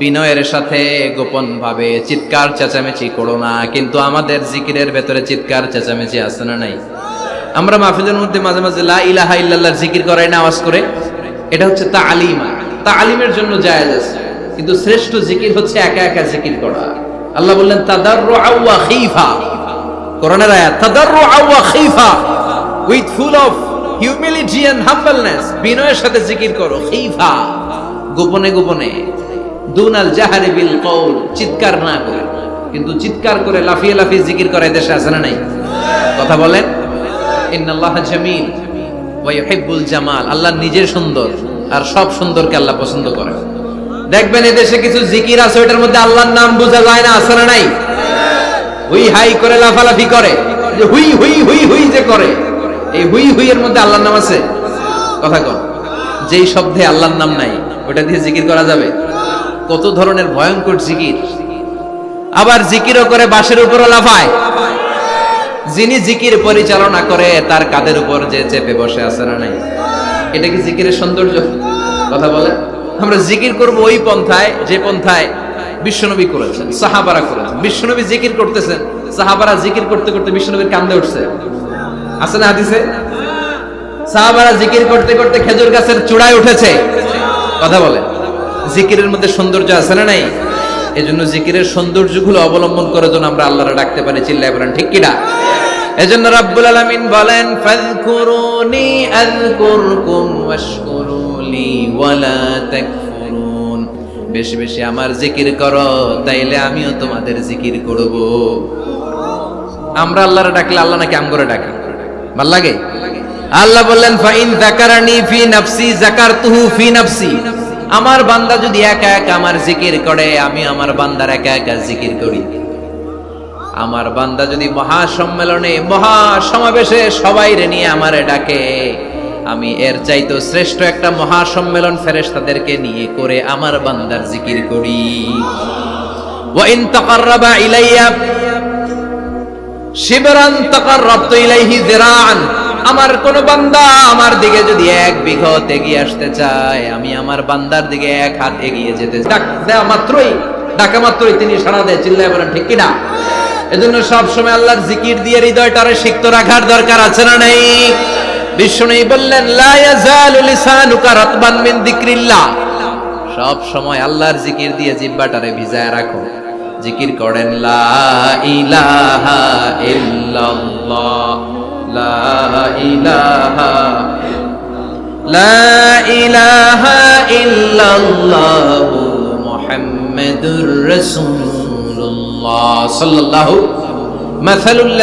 বিনয়ের সাথে গোপন ভাবে চিৎকার চেঁচামেচি করো না, কিন্তু আমাদের জিকিরের ভেতরে চিৎকার চেঁচামেচি আছে না নাই? আমরা মাহফিলের মধ্যে মাঝে মাঝে লা ইলাহা ইল্লাল্লাহর জিকির করাই না আওয়াজ করে। এটা হচ্ছে তালিম। তালিমের জন্য জায়েজ আছে, কিন্তু শ্রেষ্ঠ জিকির হচ্ছে একা একা জিকির করা। আল্লাহ বললেন, তাদাররুআ ওয়া খিফা। কোরআনের আয়াত, তাদাররুআ ওয়া খিফা with full of humility and humbleness. বিনয়ের সাথে জিকির করো, খিফা। গোপনে গোপনে। দুনাল জাহারি বিল কওল, চিৎকার না করে। কিন্তু চিৎকার করে লাফিয়ে লাফিয়ে জিকির করে দেশে আছে না নাই? কথা বলেন? ইন্নাল্লাহ জামিল ওয়া ইউহিব্বুল জামাল। আল্লাহ নিজে সুন্দর, আর সব সুন্দরকে আল্লাহ পছন্দ করে। দেখবেন কিছু জিকির আছে মধ্যে আল্লাহর নাম বোঝা যায় না, আছে না নাই? হুই হাই করে, লাফালাফি করে, যে হুই হুই হুই হুই যে করে, এই হুই হুই এর মধ্যে আল্লাহর নাম আছে? কথা কন। যেই শব্দে আল্লাহর নাম নাই ওটা দিয়ে জিকির করা যাবে? কত ধরনের ভয়ঙ্কর জিকির। আবার জিকিরও করে বাসের উপরও লাফায়। যিনি জিকির পরিচালনা করে, তার কাদের উপর যে চেপে বসে আছে না নাই? এটা কি জিকিরের সৌন্দর্য? কথা বলে। আমরা জিকির করব ওই পন্থায়, যে পন্থায় বিশ্বনবী করেছেন, সাহাবারা করেছেন। বিশ্বনবী জিকির করতেছেন, সাহাবারা জিকির করতে করতে বিশ্বনবীর কান্দে উঠছে। আছে না হাদিসে? সাহাবারা জিকির করতে করতে খেজুর গাছের চূড়ায় উঠেছে। কথা বলে। জিকিরের মধ্যে সৌন্দর্য আছে না নাই? এজন্য জিকিরের সৌন্দর্যগুলো অবলম্বন করে যেন আমরা আল্লাহরা ডাকতে পারি, চিল্লায় বলেন, ঠিক কিনা? এজন্য রাব্বুল আলামিন বলেন, ফাযকুরুনি আযকুরকুম ওয়াশকুরুলি ওয়ালা তাকফুরুন। বেশি বেশি আমার জিকির করো, তাইলে আমিও তোমাদের জিকির করব। আমরা আল্লাহরে ডাকলে আল্লাহ নাকি আম করে ডাকে? ভালো লাগে? আল্লাহ বললেন, ফাইন যাকারানি ফি নাফসি, যাকারতুহু ফি নাফসি। আমার বান্দা যদি একা একা আমার জিকির করে, আমি আমার বান্দার একা একা জিকির করি। আমার বান্দা যদি মহা সম্মেলনে মহা সমাবেশে সবাই রে নিয়ে আমারে ডাকে, আমি এর চাইতো শ্রেষ্ঠ একটা মহা সম্মেলন ফেরেশতাদেরকে নিয়ে করে আমার বান্দার জিকির করি। ওয়া ইন তাকাররাবা ইলাইয়া, শিবরান তাকাররাবতু ইলাইহি যিরাআন আমার কোন বান্দা আমার দিকে যদি এক বিঘত এগিয়ে আসতে চায়, আমি আমার বান্দার দিকে এক হাত এগিয়ে যেতে ডাক দেওয়া মাত্রই, ডাকা মাত্রই তিনি সাড়া দেয়, চিল্লায় বলেন, ঠিক কিনা এজন্য সব সময় আল্লাহর জিকির দিয়ে হৃদয়টারে সিক্ত রাখার দরকার আছে না নেই? বিষ্ণু বললেন সব সময় আল্লাহর জিকির দিয়ে জিব্বাটারে ভিজায় রাখো। জিকির করেন, লা ইলাহা ইল্লাল্লাহ। লা ইলাহা লা ইলাহা সাল্লাল্লাহু, মাসালুল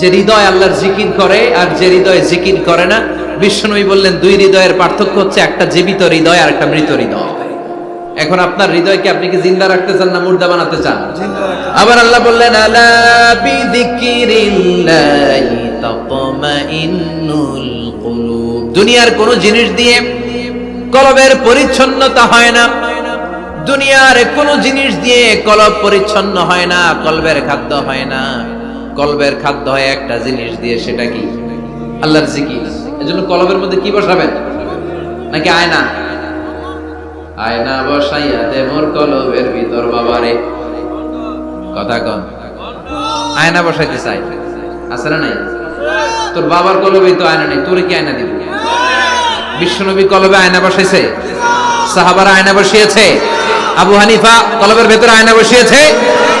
যে হৃদয় আল্লাহর জিকির করে আর যে হৃদয় জিকির করে না বিষ্ণুই বললেন, দুই হৃদয়ের পার্থক্য হচ্ছে একটা জীবিত হৃদয় আর একটা মৃত হৃদয়। এখন আপনার হৃদয়কে আপনি কি জিন্দা রাখতে চান না মুর্দা বানাতে চান? আবার আল্লাহ বললেন আলা বিযিকিরিল্লাহি তাতমাইন্নুল কুলুব। দুনিয়ার কোন জিনিস দিয়ে কলবের পরিচ্ছন্নতা হয় না। দুনিয়ার কোন জিনিস দিয়ে কলব পরিচ্ছন্ন হয় না কলবের খাদ্য হয় না। কলবের খাদ্য হয় একটা জিনিস দিয়ে সেটা কি? আল্লাহর জিকির। এজন্য কলবের মধ্যে কি বসাবেন? নাকি আয়না? আয়না বসাইয়া দে মোর কলবের ভিতর, বাবারে। কথা কন। আয়না বসাইতে চাই। আছে না নাই? তোর বাবার কলবে তো আয়না নেই, তোর কি আয়না দিব? বিশ্বনবী কলবে আয়না বসাইছে? সাহাবারা আয়না বসিয়েছে? আবু হানিফা কলবের ভেতরে আয়না বসিয়েছে?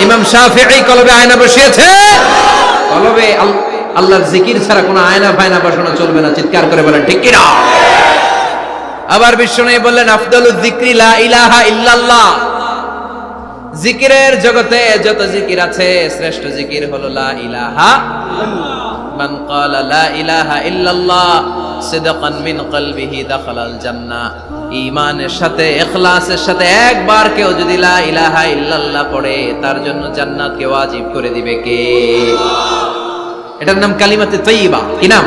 ইমাম শাফিঈ কলবে আয়না বসিয়েছে? কলবে আল- আল্লাহর জিকির ছাড়া কোনো আয়না ফায়না বসানো চলবে না, চিৎকার করে বলেন, ঠিক কিনা? আবার বিষ্ণু বললেন আফদলুল যিকরি লা ইল্লাল্লাহ। জিকিরের জগতে যত জিকির আছে, শ্রেষ্ঠ জিকির হলো ইলাহা মান সাথে সাথে একবার কেউ যদি লা ইলাহা ইল্লাল্লাহ পড়ে, তার জন্য করে দিবে কে? এটার নাম কালিমাতে তৈয়বা। কি নাম?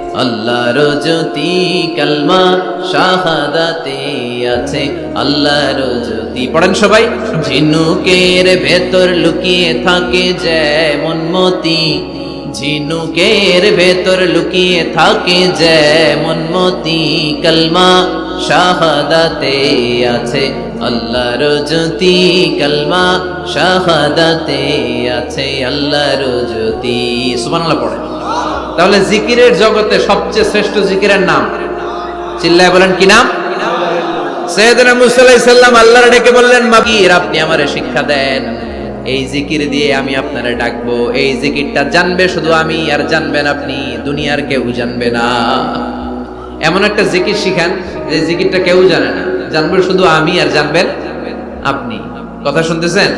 আল্লাহর জ্যোতি কলমা শাহাদাতে আছে। আল্লাহর জ্যোতি পড়েন সবাই। ঝিনুকের ভেতর লুকিয়ে থাকে যে মনমতি ঝিনুকের ভেতর লুকিয়ে থাকে যে মনমতি কলমা শাহাদাতে আছে। আল্লাহর জ্যোতি কলমা শাহাদাতে আছে। আল্লাহর জ্যোতি সুবহানাল্লাহ পড়ে তাহলে জিকিরের জগতে সবচেয়ে শ্রেষ্ঠ জিকিরের নাম। চিল্লায় বলেন কি নাম? সৈয়দনা মুসা আলাইহিস সালাম আল্লাহর ডেকে বললেন মাকির আপনি আমারে শিক্ষা দেন। এই জিকির দিয়ে আমি আপনারে ডাকবো। এই জিকিরটা জানবে শুধু আমি আর জানবেন আপনি দুনিয়ার কেউ জানবে না। এমন একটা জিকির শিখান যে জিকিরটা কেউ জানে না। জানবে শুধু আমি আর জানবেন আপনি। কথা শুনতেছেন?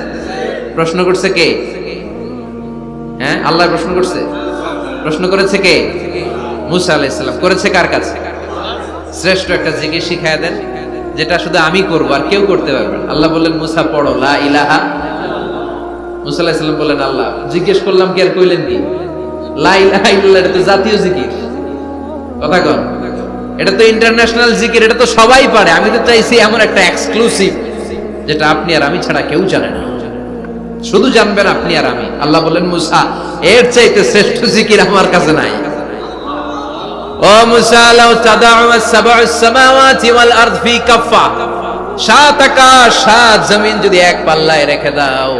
প্রশ্ন করছে কে? হ্যাঁ আল্লাহ প্রশ্ন করছে? প্রশ্ন করেছে কে? মুসা আলাইসাল্লাম করেছে কার কাছে? শ্রেষ্ঠ একটা জিকির শিখায় দেন, যেটা শুধু আমি করব আর কেউ করতে পারবে আল্লাহ বললেন, মুসা, পড়ো, লা ইলাহা মুসা বললেন, আল্লাহ, জিজ্ঞেস করলাম কি আর কইলেন কি? লা ইলাহা ইল্লাল্লাহ, এটা তো জাতীয় জিকির। কথা কন। এটা তো ইন্টারন্যাশনাল জিকির, এটা তো সবাই পারে। আমি তো চাইছি এমন একটা এক্সক্লুসিভ যেটা আপনি আর আমি ছাড়া কেউ জানে না। শুধু জানবেন আপনি আর আমি। আল্লাহ বলেন মুসা এর চাইতে শ্রেষ্ঠ জিকির আমার কাছে নাই। ও মুসা, লাউ তাদাউ সাবউ সামাওয়াতি ওয়াল আরদ ফি কাফা সাত আকাশ, সাত জমিন যদি এক পাল্লায় রেখে দাও।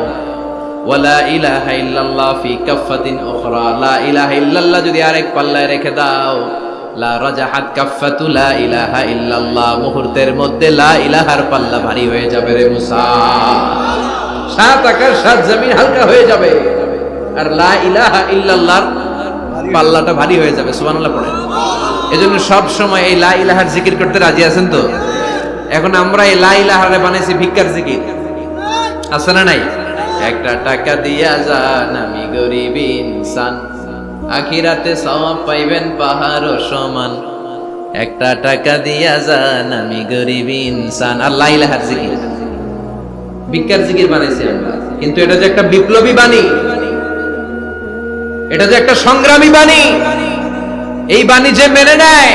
ওয়ালা ইলাহা ইল্লাল্লাহ ফি কাফাতিন উখরা। লা ইলাহা ইল্লাল্লাহ যদি আরেক পাল্লায় রেখে দাও। লা রাজাহাত কাফাতু লা ইলাহা ইল্লাল্লাহ। মুহূর্তের মধ্যে লা ইলাহার পাল্লা ভারী হয়ে যাবে রে মুসা। সাত আকাশ, সাত জমিন হালকা হয়ে যাবে। আর লা ইলাহা ইল্লাল্লাহর পাল্লাটা ভারী হয়ে যাবে, সুবহানাল্লাহ পড়ে। এজন্য সব সময় এই লা ইলাহার জিকির করতে রাজি আছেন তো? এখন আমরা এই লা ইলাহারে বানাইছি ভিক্ষার জিকির। আছে না নাই? একটা টাকা দিয়া যান আমি গরিব ইনসান, আখিরাতে সওয়াব পাইবেন পাহাড় সমান। একটা টাকা দিয়া যান আমি গরিব ইনসান, আর লা ইলাহার জিকির। ভিক্ষার জিকির বানাইছি আমরা। কিন্তু এটা যে একটা বিপ্লবী বাণী এটা যে একটা সংগ্রামী বাণী। এই বাণী যে মেনে নেয়,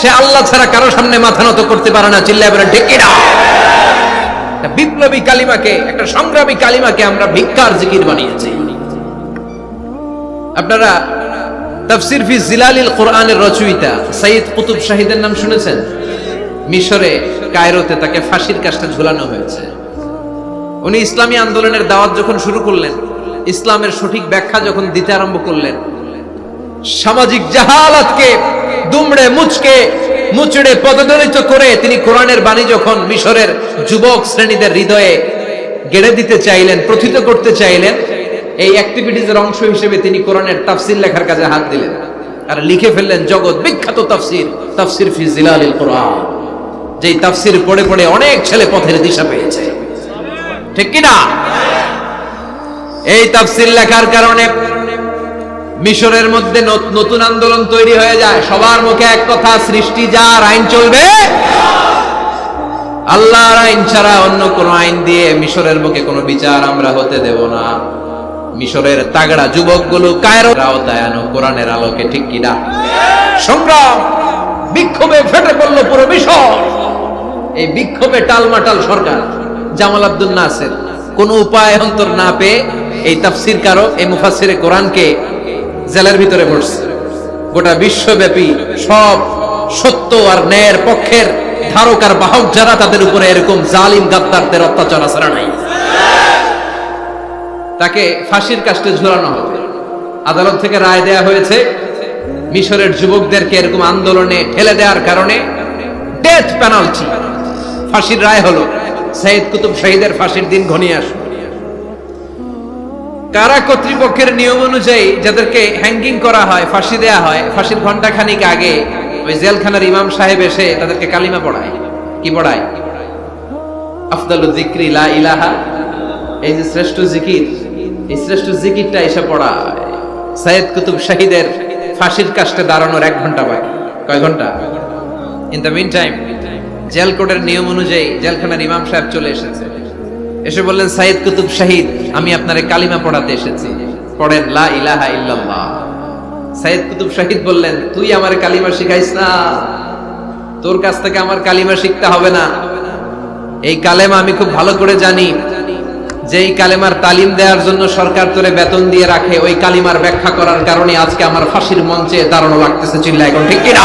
সে আল্লাহ ছাড়া কারও সামনে মাথা নত করতে পারে না। চিল্লায় বলে, ঢেকে না বিপ্লবী কালিমাকে, একটা সংগ্রামী কালিমাকে আমরা ভিক্ষার জিকির বানিয়েছি। আপনারা তাফসির ফি জিলালিল কোরআনের রচয়িতা সাইয়দ কুতুব শাহিদের নাম শুনেছেন? মিশরে, কায়রোতে তাকে ফাঁসির কাজটা ঝুলানো হয়েছে। উনি ইসলামী আন্দোলনের দাওয়াত যখন শুরু করলেন ইসলামের সঠিক ব্যাখ্যা যখন দিতে আরম্ভ করলেন, সামাজিক জাহালাতকে, দুমড়ে মুচকে, মুচড়ে পদদলিত করে তিনি কোরআনের বাণী যখন মিশরের যুবক শ্রেণীদের হৃদয়ে গেড়ে দিতে চাইলেন, প্রথিত করতে চাইলেন, এই অ্যাক্টিভিটিজের অংশ হিসেবে তিনি কোরআনের তাফসির লেখার কাজে হাত দিলেন। আর লিখে ফেললেন জগৎ বিখ্যাত তাফসির তাফসির ফি জিলালিল কোরআন, যেই তাফসির পড়ে পড়ে অনেক ছেলে পথের দিশা পেয়েছে। ঠিক কিনা? এই তাফসির লেখার কারণে মিশরের মধ্যে নতুন আন্দোলন তৈরি হয়ে যায়। সবার মুখে এক কথা, সৃষ্টি যার আইন চলবে, আল্লাহর আইন ছাড়া অন্য কোন আইন দিয়ে মিশরের মুখে কোনো বিচার আমরা হতে দেব না। মিশরের তাগড়া যুবকগুলো কায়রো আওতায় আনো, কোরআনের আলোকে, ঠিক কিনা সংগ্রাম বিক্ষোভে ফেটে পড়ল পুরো মিশর। এই বিক্ষোভে টালমাটাল সরকার, জামাল আব্দুল নাসের। কোন উপায় অন্তর না পেয়ে এই তাফসির কারও এই মুফাসিরে কোরআনকে জেলের ভিতরে ভরছে। গোটা বিশ্বব্যাপী সব সত্য আর ন্যায়ের পক্ষের ধারক আর বাহক যারা তাদের উপরে এরকম জালিম গাদ্দারদের অত্যাচার আসারা নাই? তাকে ফাঁসির কাস্টে ঝুলানো হবে। আদালত থেকে রায় দেয়া হয়েছে, মিশরের যুবকদেরকে এরকম আন্দোলনে ঠেলে দেওয়ার কারণে ডেথ পেনাল্টি ফাঁসির রায় হলো সাইদ কুতুব শহীদের ফাঁসির দিন ঘনিয়ে আসবে কারা কর্তৃপক্ষের নিয়ম অনুযায়ী যাদেরকে হ্যাঙ্গিং করা হয়, ফাঁসি দেয়া হয়, ফাঁসির ঘণ্টা খানিক আগে ওই জেলখানার ইমাম সাহেব এসে তাদেরকে কালিমা পড়ায়। কি পড়ায়? আফদালু জিক্রি লা ইলাহা, এই যে শ্রেষ্ঠ জিকির এই শ্রেষ্ঠ জিকিরটা এসে পড়ায়। সাইদ কুতুব শাহিদের ফাঁসির কাস্টে দাঁড়ানোর এক ঘণ্টা বাকি। কয় ঘণ্টা in the mean time jail কোডের নিয়ম অনুযায়ী জেলখানার ইমাম সাহেব চলে এসেছে। এসে বললেন সাইদ কুতুব শাহিদ, আমি আপনারে কালিমা পড়াতে এসেছি। পড়েন, লা ইলাহা ইল্লাল্লাহ। সাইদ কুতুব শাহিদ বললেন, তুই আমার কালিমা শিখাইস না। তোর কাছ থেকে আমার কালিমা শিখতে হবে না। এই কালেমা আমি খুব ভালো করে জানি। যে এই কালেমার তালিম দেওয়ার জন্য সরকার তোরে বেতন দিয়ে রাখে, ওই কালিমার ব্যাখ্যা করার কারণে আজকে আমার ফাঁসির মঞ্চে দাঁড়ানো লাগতেছে চিল্লা এখন ঠিক কিনা?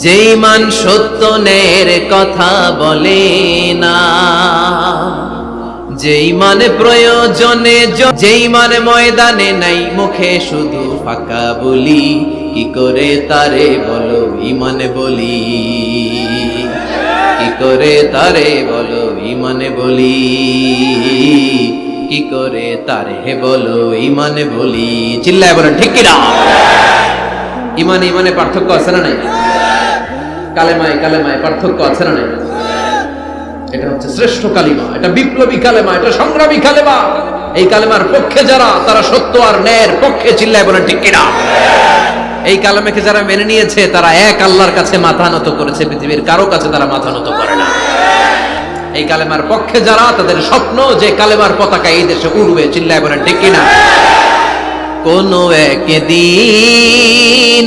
যে ইমান সত্য নের কথা বলে না। যে ইমান প্রয়োজনে জ- যে ইমান ময়দানে নাই, মুখে শুধু ফাঁকা বলি, কি করে তারে বলো ইমানে বলি? কি করে তারে বলো ইমানে বলি? কি করে তারে বলো ইমানে বলি? চিল্লায় বলেন, ঠিক কিনা? ইমানে ইমানে পার্থক্য আছে না নাই? কালেমায় কালেমায় পার্থক্য আছে না নাই? এটা হচ্ছে শ্রেষ্ঠ কালিমা, এটা বিপ্লবী কালেমা, এটা সংগ্রামী কালেমা। এই কালেমার পক্ষে যারা, তারা সত্য আর ন্যায়ের পক্ষে চিল্লায় বলেন, ঠিক কিনা? এই কালেমাকে যারা মেনে নিয়েছে, তারা এক আল্লাহর কাছে মাথা নত করেছে, পৃথিবীর কারও কাছে তারা মাথা নত করে না। এই কালেমার পক্ষে যারা, তাদের স্বপ্ন যে কালেমার পতাকা এই দেশে উড়বে, চিল্লায় বলেন, ঠিক কিনা? কোন একদিন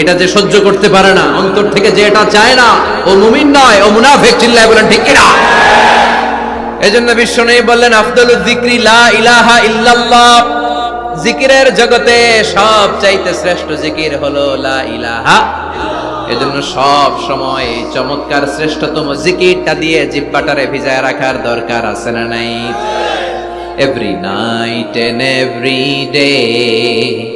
এটা যে সহ্য করতে পারে না, অন্তর থেকে যে এটা চায় না, ও মুমিন নয়, ও মুনাফিক, চিল্লায় বলেন, ঠিক কিনা? এজন্য বিশ্ব নেই বললেন আফদল জিক্রি লা ইলাহা ইল্লাল্লাহ। জিকিরের জগতে সব চাইতে শ্রেষ্ঠ জিকির হলো লা ইলাহা এজন্য সব সময় চমৎকার শ্রেষ্ঠতম জিকিরটা দিয়ে জিব্বাটারে ভিজায় রাখার দরকার আছে না নাই? Every night and every day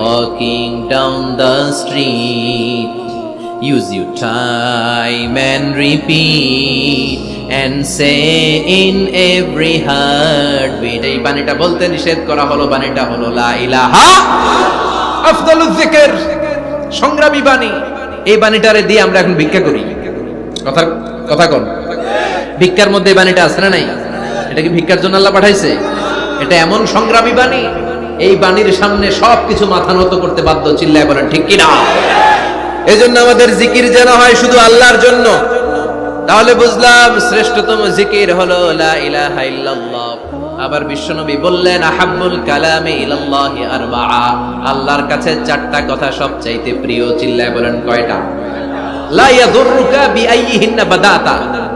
walking down the street. Use your time and repeat and say in every heartbeat এই বাণীটা বলতে নিষেধ করা হলো, বাণীটা হলো লা ইলাহা আফদালুজ জিকির সংগ্রামী বাণী। এই বাণীটারে দিয়ে আমরা এখন ভিক্ষা করি। কথা কথা কোন। ভিক্ষার মধ্যে এই বাণীটা আছে না নাই? এটা কি ভিক্ষার জন্য আল্লাহ পাঠাইছে? এটা এমন সংগ্রামী বাণী এই বাণীর সামনে সবকিছু মাথা নত করতে বাধ্য চিল্লায় বলেন, ঠিক কিনা? এজন্য আমাদের জিকির যেন হয় শুধু আল্লাহর জন্য। তাহলে বুঝলাম শ্রেষ্ঠতম জিকির হলো আবার বিশ্বনবী বললেন, আহাব্বুল কালামে আল্লাহর কাছে চারটা কথা সবচাইতে প্রিয়, চিল্লায় বলেন, কয়টা?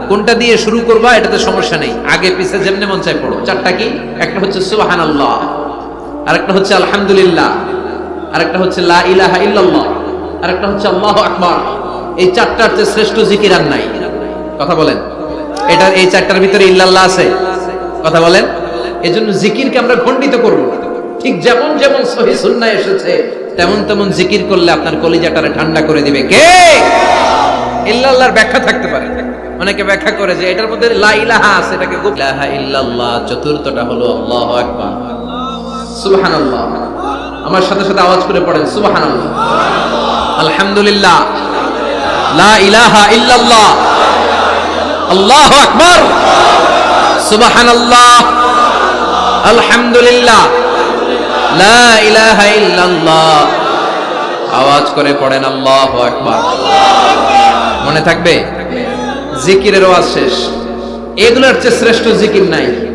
কোনটা দিয়ে শুরু করবা, এটাতে সমস্যা নেই। আগে পিছে যেমনে মন চাই পড়ো। চারটা কি? একটা হচ্ছে সুবহানাল্লাহ। আরেকটা হচ্ছে আলহামদুলিল্লাহ, আরেকটা হচ্ছে লা ইলাহা ইল্লাল্লাহ, আরেকটা হচ্ছে আল্লাহু আকবার। এই চারটার চেয়ে শ্রেষ্ঠ জিকির আর নাই। কথা বলেন? এটা এই চারটার ভিতরে ইল্লাল্লাহ আছে। কথা বলেন? এজন্য জিকিরকে আমরা খণ্ডিত করব। ঠিক যেমন যেমন সহি সুন্নাহ এসেছে, তেমন তেমন জিকির করলে আপনার কলিজাটারে ঠান্ডা করে দিবে। কে? ইল্লাল্লাহর ব্যাখ্যা থাকতে পারে। অনেকে ব্যাখ্যা করে যে এটার মধ্যে লা ইলাহা আছে, এটাকে ইলাহা ইল্লাল্লাহ, চতুর্থটা হলো আল্লাহু আকবার। সুবহানাল্লাহ। আমার সাথে সাথে আওয়াজ করে পড়েন, সুবহানাল্লাহ। আলহামদুলিল্লাহ। লা ইলাহা আল্লাহু আকবার। সুবহানাল্লাহ। আলহামদুলিল্লাহ। লা আওয়াজ করে পড়েন, আল্লাহু আকবার। মনে থাকবে? জিকিরের আওয়াজ শেষ। এগুলোর চেয়ে শ্রেষ্ঠ জিকির নাই।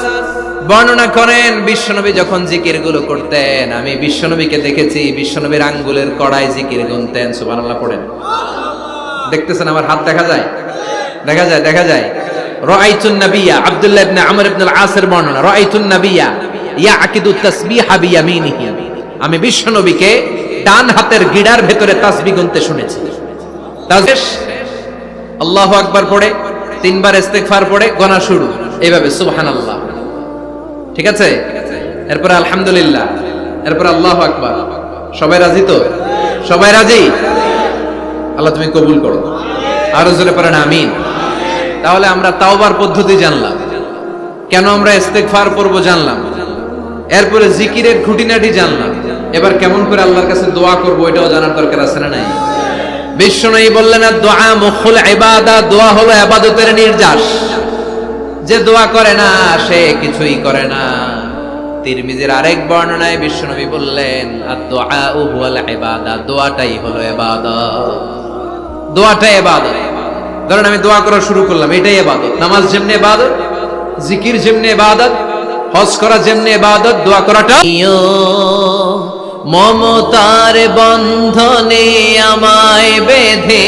বর্ণনা করেন, বিশ্বনবী যখন জিকিরগুলো করতেন, আমি বিশ্বনবীকে দেখেছি, বিশ্বনবীর আঙ্গুলের কড়াই জিকির গুনতেন, সুবহানাল্লাহ পড়েন। দেখতেছেন আমার হাত দেখা যায়? দেখা যায় দেখা যায়। আমি বিশ্বনবীকে ডান হাতের গিডার ভেতরে গুনতে শুনেছি। আকবার তিনবার ইস্তেগফার পড়ে গোনা শুরু। এইভাবে সুবহানাল্লাহ। ঠিক আছে? এরপর আলহামদুলিল্লাহ। এরপর আল্লাহু আকবার। সবাই রাজি তো? সবাই রাজি? আল্লাহ তুমি কবুল করো। আরও জোরে পড়েন, আমিন। তাহলে আমরা তাওবার পদ্ধতি জানলাম। কেন আমরা ইস্তেগফার পড়ব জানলাম। এরপরে জিকিরের খুঁটিনাটি জানলাম। এবার কেমন করে আল্লাহর কাছে দোয়া করব এটাও জানার দরকার আছে না নাই? বিশ্বনয়ী বললেন দোয়া মুখুল ইবাদা। দোয়া হলো ইবাদতের নির্যাস। যে দোয়া করে না, সে কিছুই করে না। তিরমিজির আরেক বর্ণনায় বিশ্বনবী বললেন আর দোয়া হুয়াল ইবাদা দোয়াটাই হলো দোয়াটাই ইবাদত। ধরেন আমি দোয়া করা শুরু করলাম, এটাই ইবাদত। নামাজ যেমনি ইবাদত, জিকির যেমনি ইবাদত, হজ করা যেমনি ইবাদত, দোয়া করাটা মমতার বন্ধনে আমায় বেঁধে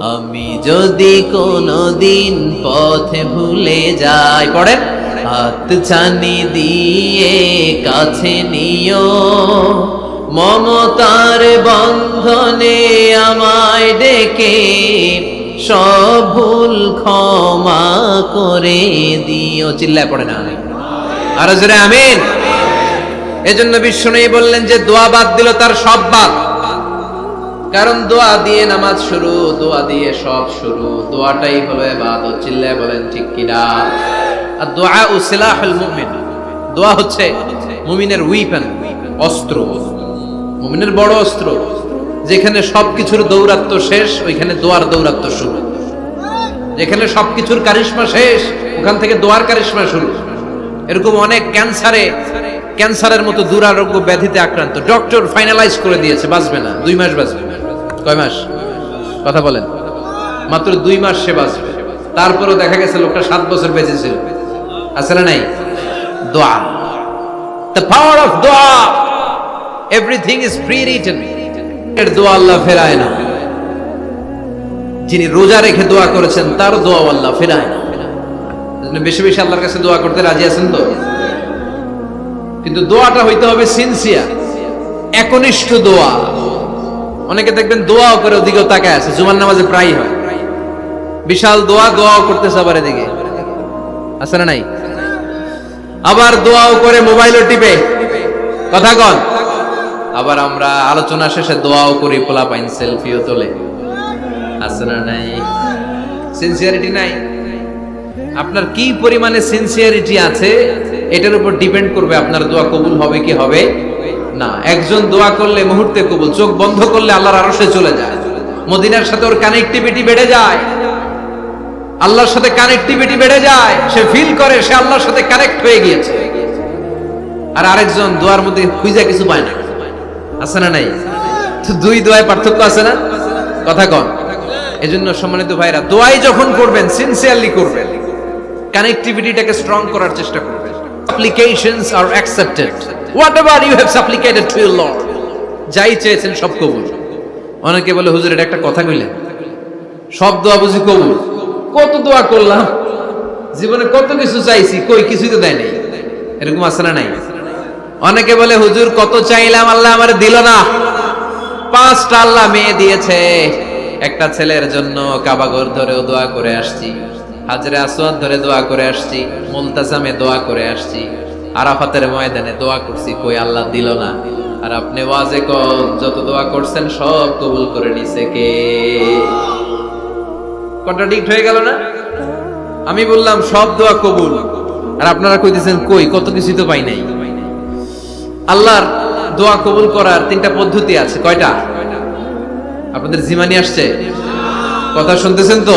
আমি যদি কোনো দিন পথে ভুলে যাই, পড়েন, হাত ছানি দিয়ে কাছে নিও। মমতার বন্ধনে আমায় ডেকে সব ভুল ক্ষমা করে দিও। চিল্লায় পড়ে না। আরও জোরে আমিন। এজন্য বিষ্ণু বললেন যে, দোয়া বাদ দিল তার সব বাদ। কারণ দোয়া দিয়ে নামাজ শুরু, দোয়া দিয়ে সব শুরু। দোয়াটাই হলো এবাদত চিল্লায় বলেন, ঠিক কিনা আর দোয়া ও সিলাহুল মুমিন। দোয়া হচ্ছে মুমিনের উইপেন অস্ত্র। মুমিনের বড় অস্ত্র। যেখানে সবকিছুর দৌরাত্ম শেষ, ওইখানে দোয়ার দৌরাত্ম শুরু। যেখানে সবকিছুর কারিশমা শেষ, ওখান থেকে দোয়ার কারিশমা শুরু। এরকম অনেক ক্যান্সারে ক্যান্সারের মতো দুরারোগ্য ব্যাধিতে আক্রান্ত। ডক্টর ফাইনালাইজ করে দিয়েছে, বাঁচবে না। দুই মাস বাঁচবে। কয় মাস? কথা বলেন। মাত্র দুই মাস সে বাঁচবে। তারপরেও দেখা গেছে লোকটা সাত বছর বেঁচে ছিল। আছে না নাই? দোয়া। দ্য পাওয়ার অফ দোয়া। এভরিথিং ইজ ফ্রি রিটেন এর দোয়া আল্লাহ ফেরায় না। যিনি রোজা রেখে দোয়া করেছেন, তার দোয়া আল্লাহ ফেরায় না। বেশি বেশি আল্লাহর কাছে দোয়া করতে রাজি আছেন তো? কিন্তু দোয়াটা হইতে হবে সিনসিয়ার একনিষ্ঠ দোয়া। অনেকে দেখবেন দোয়াও করে ওদিকেও তাকায় আছে, জুমার নামাজে প্রায় হয়। বিশাল দোয়া, দোয়াও করতেছে আবার এদিকে। আছে না নাই? আবার দোয়াও করে মোবাইলও টিপে। কথা কন। আবার আমরা আলোচনা শেষে দোয়াও করি পোলা পাইন সেলফিও তোলে। আছে না নাই? সিনসিয়ারিটি নাই। আপনার কি পরিমাণে সিনসিয়ারিটি আছে? এটার উপর ডিপেন্ড করবে আপনার দোয়া কবুল হবে কি হবে না। একজন দোয়া করলে, মুহূর্তে কবুল, চোখ বন্ধ করলে আল্লাহর আরশে চলে যায়। মদিনার সাথে ওর কানেক্টিভিটি বেড়ে যায়। আল্লাহর সাথে কানেক্টিভিটি বেড়ে যায়, সে ফিল করে, সে আল্লাহর সাথে কানেক্ট হয়ে গিয়েছে। আর আরেকজন দোয়ার মধ্যে খুঁজা কিছু পায় না। আছে না নাই? দুই দোয়ায় পার্থক্য আছে না? কথা কন। এজন্য সম্মানিত ভাইরা, দোয়াই যখন করবেন সিনসিয়ারলি করবেন। কানেক্টিভিটিটাকে স্ট্রং করার চেষ্টা করবেন। Applications are accepted. Whatever you have supplicated to your lord, যাই চেয়েছেন সব কবুল। অনেকে বলে, হুজুর, এটা একটা কথা কইলেন। সব দোয়া বুঝি কবুল। কত দোয়া করলাম। জীবনে কত কিছু চাইছি, কই কিছুই তো দেয় নাই এরকম আছে না নাই? অনেকে বলে, হুজুর, কত চাইলাম, আল্লাহ আমার দিল না। পাঁচটা আল্লাহ মেয়ে দিয়েছে। একটা ছেলের জন্য কাবাগর ধরেও দোয়া করে আসছি। হাজরে আসওয়াদ ধরে দোয়া করে আসছি মুলতাসামে দোয়া করে আসছি, আরাফাতের ময়দানে দোয়া করছি, কই আল্লাহ দিল না। আর আপনি ওয়াজে কন যত দোয়া করছেন সব কবুল করে নিছে কে? কন্ট্রাডিক্ট হয়ে গেল না? আমি বললাম, সব দোয়া কবুল। আর আপনারা কই কইতেছেন, কই, কত কিছু তো পাই নাই। আল্লাহর দোয়া কবুল করার তিনটা পদ্ধতি আছে, কয়টা? আপনাদের জিমানি আসছে? কথা শুনতেছেন তো?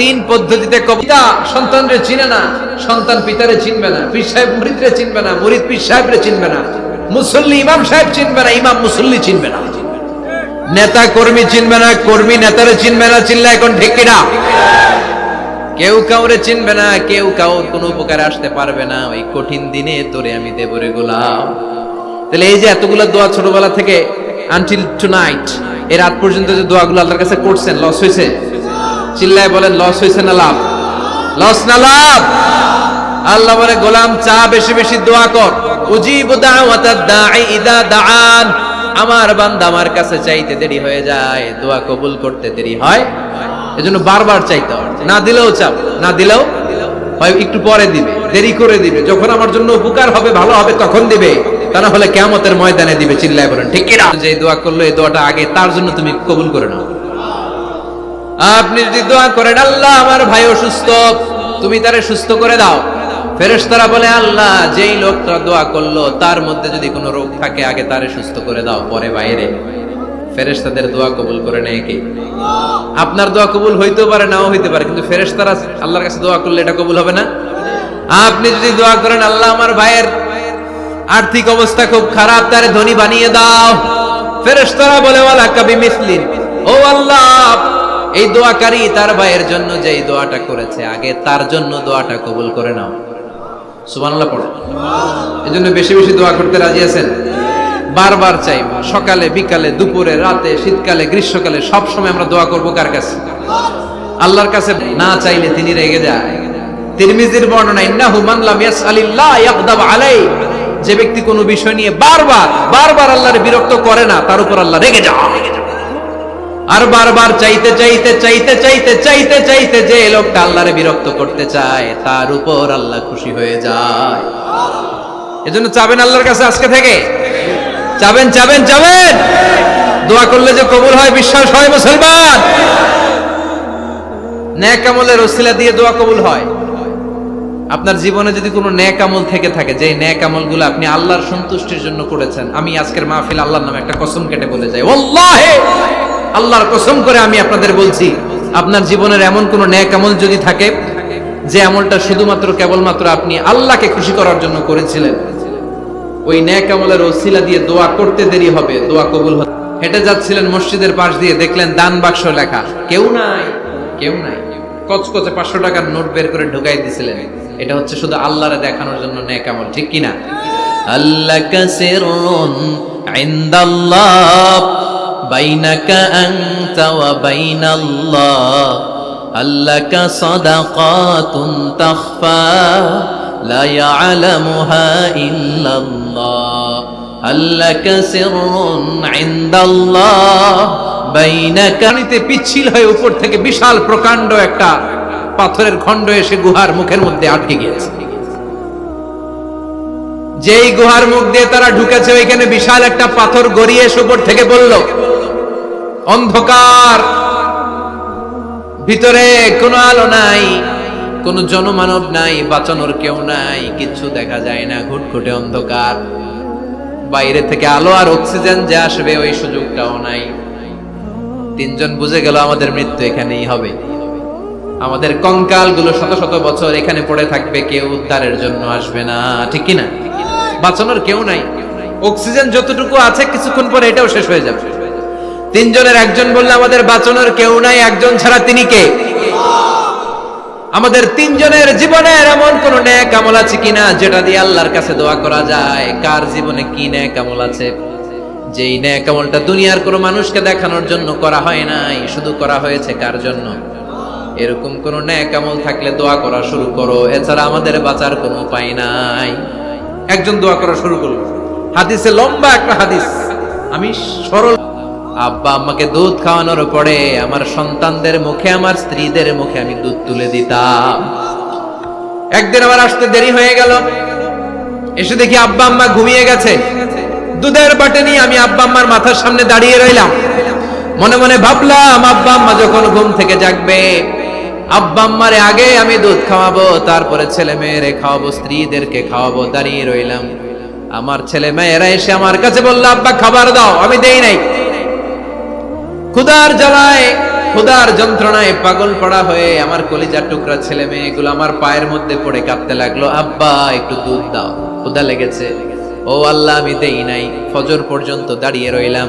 তিন পদ্ধতিতে কবিতা সন্তানরে চিনে না, সন্তান পিতারে চিনবে না, পীর সাহেব মুরিদরে চিনবে না, মুরিদ পীর সাহেবরে চিনবে না, মুসল্লি ইমাম সাহেব চিনবে না, ইমাম মুসল্লি চিনবে না। নেতা কর্মী চিনবে না, কর্মী নেতারে চিনবে না চিল্লা এখন ঠিক কিনা? কেউ কাউরে চিনবে না, কেউ কাউর কোনো উপকার আসতে পারবে না, ওই কঠিন দিনে তোরে আমি দেবরে গোলাম। তাহলে এই যে এতগুলো দোয়া ছোটবেলা থেকে আনটিল টু নাইট এই রাত পর্যন্ত যে দোয়াগুলো আল্লাহর কাছে করছেন লস হয়েছে? চিল্লায় বলেন, লস হয়েছে না লাভ? লস না লাভ? আল্লাহ বলে, গোলাম, চা বেশি বেশি দোয়া কর। দাআন। আমার বান্দা আমার কাছে চাইতে দেরি হয়ে যায়। দোয়া কবুল করতে দেরি হয়। এজন্য বারবার চাইতে হয়। না দিলেও চাপ না দিলেও হয়, একটু পরে দিবে, দেরি করে দিবে। যখন আমার জন্য উপকার হবে, ভালো হবে, তখন দিবে। তা না হলে কেমতের ময়দানে দিবে, চিল্লায় বলেন, ঠিক কিনা যে দোয়া করল, এই দোয়াটা আগে, তার জন্য তুমি কবুল করে নাও। আপনি যদি দোয়া করেন, আল্লাহ আমার ভাই অসুস্থ, তুমি তারে সুস্থ করে দাও। ফেরেশতারা বলে, আল্লাহ, যেই লোকটা দোয়া করল, তার মধ্যে যদি কোনো রোগ থাকে, আগে তারে সুস্থ করে দাও, পরে বাইরে। ফেরেশতাদের দোয়া কবুল করে নেয় কি? আপনার দোয়া কবুল হইতেও পারে, নাও হইতে পারে, কিন্তু ফেরেশতারা আল্লাহর কাছে দোয়া করলে এটা কবুল হবে না? আপনি যদি দোয়া করেন, আল্লাহ আমার ভাইয়ের আর্থিক অবস্থা খুব খারাপ, তারে ধনী বানিয়ে দাও। ফেরেশতারা বলে ও আল্লাহ এই দোয়াকারী তার ভাইয়ের জন্য যে এই দোয়াটা করেছে, আগে তার জন্য দোয়াটা কবুল করে নাও। সুবহানাল্লাহ পড়ো। এই জন্য বেশি বেশি দোয়া করতে রাজি আছেন? বারবার চাই, সকালে, বিকালে, দুপুরে, রাতে, শীতকালে, গ্রীষ্মকালে, সব সময় আমরা দোয়া করব কার কাছে? আল্লাহর কাছে না চাইলে তিনি রেগে যায়। তিরমিজির বর্ণনা, ইন্নাহু মান লাম ইয়াসআলিল্লাহ ইয়াগদাব আলাই। যে ব্যক্তি কোনো বিষয় নিয়ে বারবার বারবার আল্লাহর বিরক্ত করে না, তার উপর আল্লাহ রেগে যায় আর বারবার চাইতে চাইতে চাইতে চাইতে চাইতে চাইতে যে লোকটা আল্লাহরে বিরক্ত করতে চায়, তার উপর আল্লাহ খুশি হয়ে যায়। এজন্য চাবেন আল্লাহর কাছে আজকে থেকে? চাবেন চাবেন চাবেন! দোয়া করলে যে কবুল হয়, বিশ্বাস হয় মুসলমান! ন্যাক আমলের ওসিলা দিয়ে দোয়া কবুল হয়। আপনার জীবনে যদি কোনো ন্যাক আমল থেকে থাকে যে ন্যাক আমলগুলো আপনি আল্লাহর সন্তুষ্টির জন্য করেছেন, আমি আজকের মাহফিল আল্লাহর নামে একটা কসম কেটে বলে যাই। ওল্লাহে আল্লাহর কসম করে আমি আপনাদের বলছি, আপনার জীবনের এমন কোন ন্যাক আমল যদি থাকে, যে আমলটা শুধুমাত্র কেবলমাত্র আপনি আল্লাহকে খুশি করার জন্য করেছিলেন, ওই ন্যাক আমলের ওসিলা দিয়ে দোয়া করতে দেরি হবে, দোয়া কবুল হবে। হেঁটে যাচ্ছিলেন মসজিদের পাশ দিয়ে, দেখলেন দান বাক্স লেখা, কেউ নাই কেউ নাই। কচকচে পাঁচশো টাকার নোট বের করে ঢুকাই দিছিলেন। এটা হচ্ছে শুধু আল্লাহরে দেখানোর জন্য ন্যাক আমল, ঠিক কিনা? আল্লাহ কাসেরুন ইন্দাল্লাহ। الله بينك أنت وبين الله هل لك صدقات تخفى لا يعلمها إلا الله هل لك سر عند الله بينك পানিতে পিচ্ছিল হয়ে উপর থেকে বিশাল প্রকাণ্ড একটা পাথরের খণ্ড এসে গুহার মুখের মধ্যে আটকে গিয়েছে যেই গুহার মুখ দিয়ে তারা ঢুকেছে, ওইখানে বিশাল একটা পাথর গড়িয়ে এসে উপর থেকে বলল, অন্ধকার। ভিতরে কোনো আলো নাই, কোনো জনমানব নাই, বাঁচানোর কেউ নাই কিচ্ছু দেখা যায় না, ঘুটঘুটে অন্ধকার। বাইরে থেকে আলো আর অক্সিজেন যে আসবে, ওই সুযোগটাও নাই। তিনজন বুঝে গেল আমাদের মৃত্যু এখানেই হবে। আমাদের কঙ্কালগুলো শত শত বছর এখানে পড়ে থাকবে, কেউ উদ্ধারের জন্য আসবে না, ঠিক কি না বাঁচানোর কেউ নাই। অক্সিজেন যতটুকু আছে, কিছুক্ষণ পরে এটাও শেষ হয়ে যাবে। তিনজনের একজন বললে, আমাদের বাঁচানোর কেউ নাই, একজন ছাড়া তিনি কে? আমাদের তিনজনের জীবনের এমন কোন ন্যাক আমল আছে কিনা, যেটা দিয়ে আল্লাহর কাছে দোয়া করা যায়? কার জীবনে কি ন্যাক আমল আছে? যেই ন্যাক আমলটা দুনিয়ার কোনো মানুষকে দেখানোর জন্য করা হয় নাই, শুধু করা হয়েছে কার জন্য? এরকম কোন ন্যাক আমল থাকলে দোয়া করা শুরু করো। এছাড়া আমাদের বাঁচার কোনো উপায় নাই। একজন দোয়া করা শুরু করল। হাদিসে লম্বা একটা হাদিস। আমি সরল। আব্বা আম্মাকে দুধ খাওয়ানোর পরে আমার সন্তানদের মুখে, আমার স্ত্রীদের মুখে আমি দুধ তুলে দিতাম। একদিন আমার আসতে দেরি হয়ে গেল। এসে দেখি আব্বা আম্মা ঘুমিয়ে গেছে। দুধের বাটে নিয়ে আমি আব্বা আম্মার মাথার সামনে দাঁড়িয়ে রইলাম। মনে মনে ভাবলাম, আব্বা আম্মা যখন ঘুম থেকে জাগবে আব্বা আম্মারে আগে আমি দুধ খাওয়াবো, তারপরে ছেলে মেয়েরে খাওয়াবো, স্ত্রীদেরকে খাওয়াবো, দাঁড়িয়ে রইলাম। আমার ছেলে মেয়েরা এসে আমার কাছে বলল, আব্বা, খাবার দাও, আমি দেই নাই। ক্ষুদার জ্বালায় ক্ষুদার যন্ত্রণায় পাগল পড়া হয়ে আমার কলিজার টুকরা ছেলে মেয়েগুলো আমার পায়ের মধ্যে পড়ে কাঁপতে লাগল। আব্বা, একটু দুধ দাও ক্ষুদা লেগেছে। ও আল্লাহ, আমি দেই নাই। ফজর পর্যন্ত দাঁড়িয়ে রইলাম।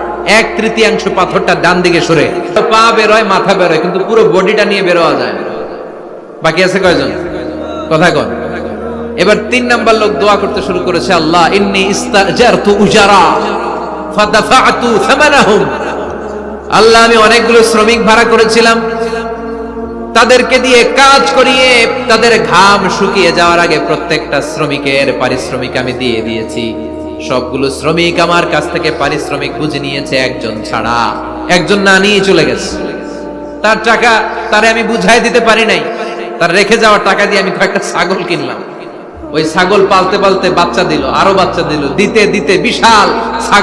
এক তৃতীয়াংশ পাথরটা ডান দিকে সরে। পা বেরোয় মাথা বেরোয় কিন্তু পুরো বডিটা নিয়ে বেরোয়া যায় বাকি আছে কয়জন? কথা কন। এবার তিন নাম্বার লোক দোয়া করতে শুরু করেছে, আল্লাহ, ইন্নি ইস্তাজারতু উজারা, ফাদাফাতু থামানাহুম আল্লাহ, আমি অনেকগুলো শ্রমিক ভাড়া করেছিলাম। তাদেরকে দিয়ে কাজ করিয়ে তাদের ঘাম শুকিয়ে যাওয়ার আগে প্রত্যেকটা শ্রমিকের পারিশ্রমিক আমি দিয়ে দিয়েছি। সবগুলো শ্রমিক আমার কাছ থেকে পারিশ্রমিক বুঝে নিয়েছে, একজন ছাড়া। একজন না নিয়ে চলে গেছে। তার টাকা তারে আমি বুঝাই দিতে পারি নাই। তার রেখে যাওয়ার টাকা দিয়ে আমি কয়েকটা ছাগল কিনলাম। ওই ছাগল পালতে পালতে বাচ্চা দিল, আরও বাচ্চা দিল, দিতে দিতে বিশাল ছাগল